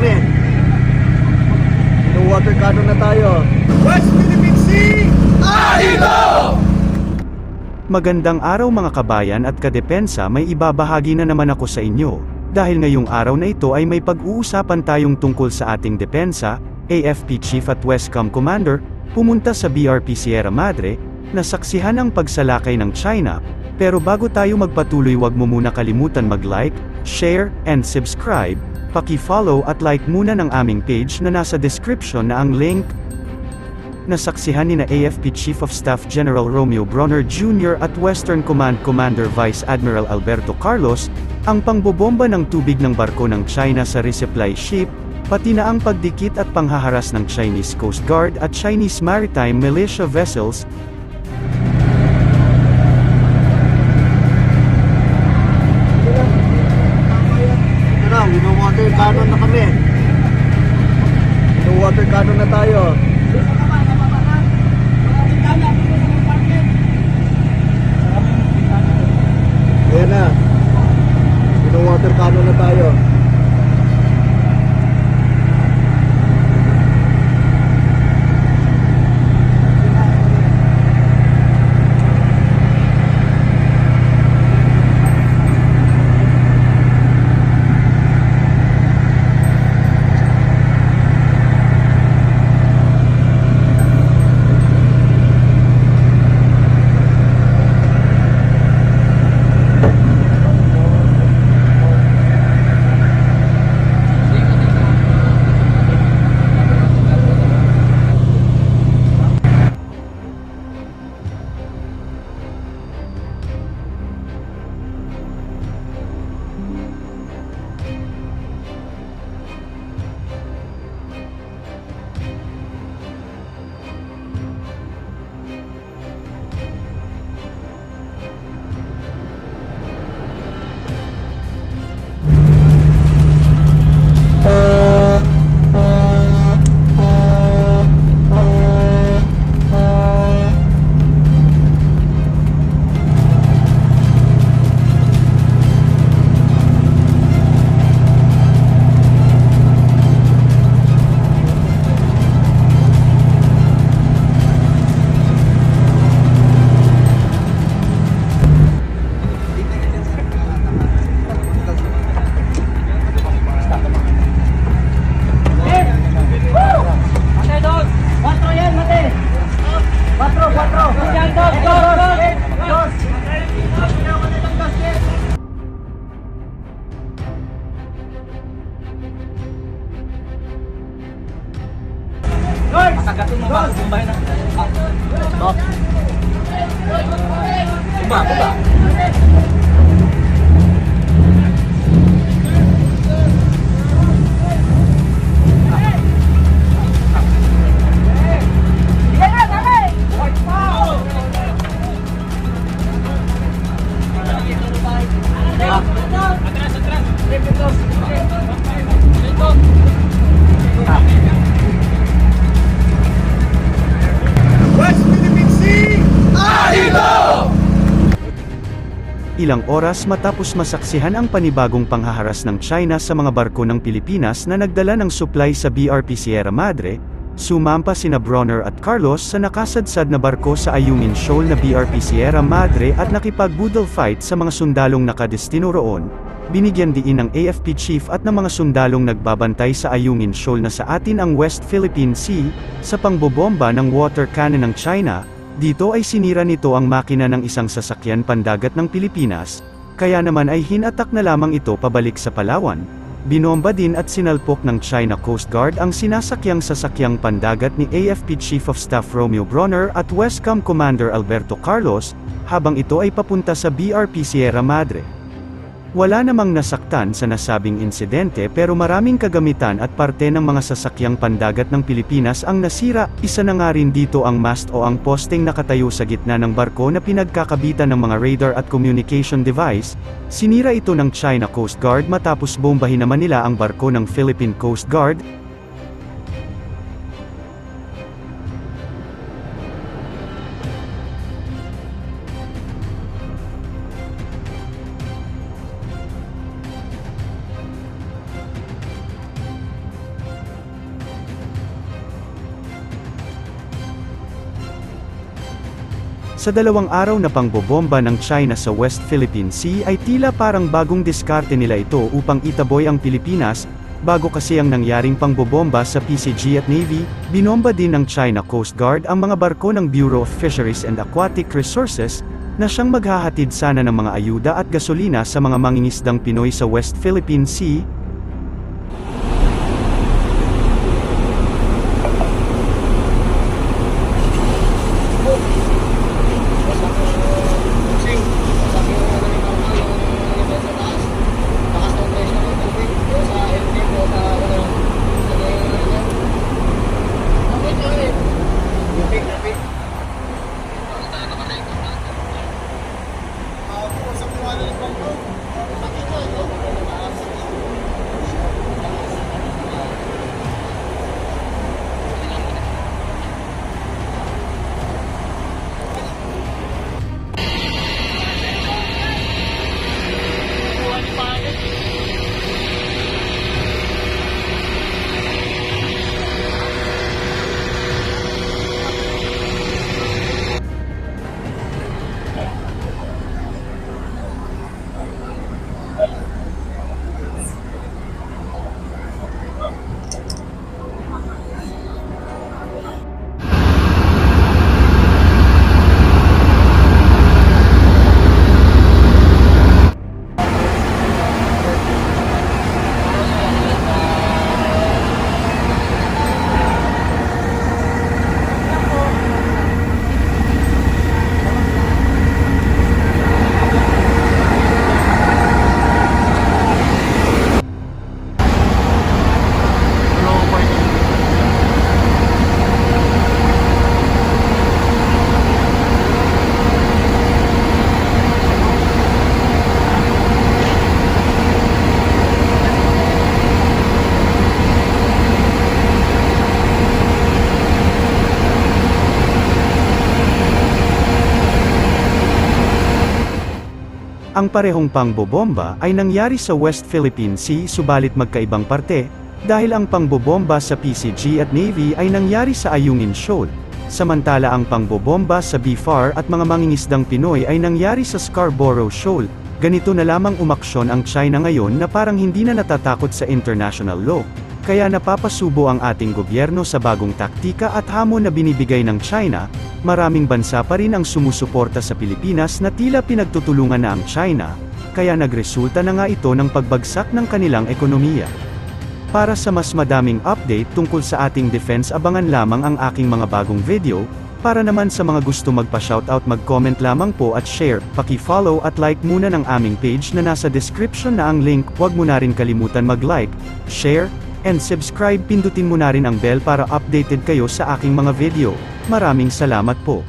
kami. Water cannon na tayo. West Philippine Sea! Magandang araw mga kabayan at kadepensa may ibabahagi na naman ako sa inyo. Dahil ngayong araw na ito ay may pag-uusapan tayong tungkol sa ating depensa, AFP Chief at Westcom Commander, pumunta sa BRP Sierra Madre, nasaksihan ang pagsalakay ng China, pero bago tayo magpatuloy wag mo muna kalimutan mag-like, share, and subscribe, paki-follow at like muna ng aming page na nasa description na ang link, nasaksihan ni na AFP Chief of Staff General Romeo Bronner Jr. at Western Command Commander Vice Admiral Alberto Carlos, ang pangbobomba ng tubig ng barko ng China sa resupply ship, pati na ang pagdikit at panghaharas ng Chinese Coast Guard at Chinese Maritime Militia vessels, Ito na, wino-water cannon na kami. Wino-water cannon na tayo. Ayan na. Wino-water cannon na tayo. đó đúng bà đúng bà Ilang oras matapos masaksihan ang panibagong panghaharas ng China sa mga barko ng Pilipinas na nagdala ng supply sa BRP Sierra Madre, sumampa sina Bronner at Carlos sa nakasadsad na barko sa Ayungin Shoal na BRP Sierra Madre at nakipag-boodle fight sa mga sundalong nakadestino roon, binigyan diin ng AFP Chief at ng mga sundalong nagbabantay sa Ayungin Shoal na sa atin ang West Philippine Sea, sa pangbobomba ng water cannon ng China, dito ay sinira nito ang makina ng isang sasakyan pandagat ng Pilipinas, kaya naman ay hinatak na lamang ito pabalik sa Palawan. Binomba din at sinalpok ng China Coast Guard ang sinasakyang sasakyang pandagat ni AFP Chief of Staff Romeo Bronner at Westcom Commander Alberto Carlos, habang ito ay papunta sa BRP Sierra Madre. Wala namang nasaktan sa nasabing insidente pero maraming kagamitan at parte ng mga sasakyang pandagat ng Pilipinas ang nasira, isa na nga rin dito ang mast o ang posting nakatayo sa gitna ng barko na pinagkakabitan ng mga radar at communication device, sinira ito ng China Coast Guard matapos bombahin naman nila ang barko ng Philippine Coast Guard, Sa dalawang araw na pangbobomba ng China sa West Philippine Sea ay tila parang bagong diskarte nila ito upang itaboy ang Pilipinas, bago kasi ang nangyaring pangbobomba sa PCG at Navy, binomba din ng China Coast Guard ang mga barko ng Bureau of Fisheries and Aquatic Resources, na siyang maghahatid sana ng mga ayuda at gasolina sa mga mangingisdang Pinoy sa West Philippine Sea, Weg, Weg. Ang parehong pangbobomba ay nangyari sa West Philippine Sea subalit magkaibang parte, dahil ang pangbobomba sa PCG at Navy ay nangyari sa Ayungin Shoal, samantala ang pangbobomba sa BFAR at mga mangingisdang Pinoy ay nangyari sa Scarborough Shoal. Ganito na lamang umaksyon ang China ngayon na parang hindi na natatakot sa international law, kaya napapasubo ang ating gobyerno sa bagong taktika at hamon na binibigay ng China, maraming bansa pa rin ang sumusuporta sa Pilipinas na tila pinagtutulungan na ang China, kaya nagresulta na nga ito ng pagbagsak ng kanilang ekonomiya. Para sa mas madaming update tungkol sa ating defense abangan lamang ang aking mga bagong video, para naman sa mga gusto magpa-shoutout mag-comment lamang po at share, paki-follow at like muna ng aming page na nasa description na ang link, huwag mo na rin kalimutan mag-like, share, and subscribe pindutin mo na rin ang bell para updated kayo sa aking mga video. Maraming salamat po.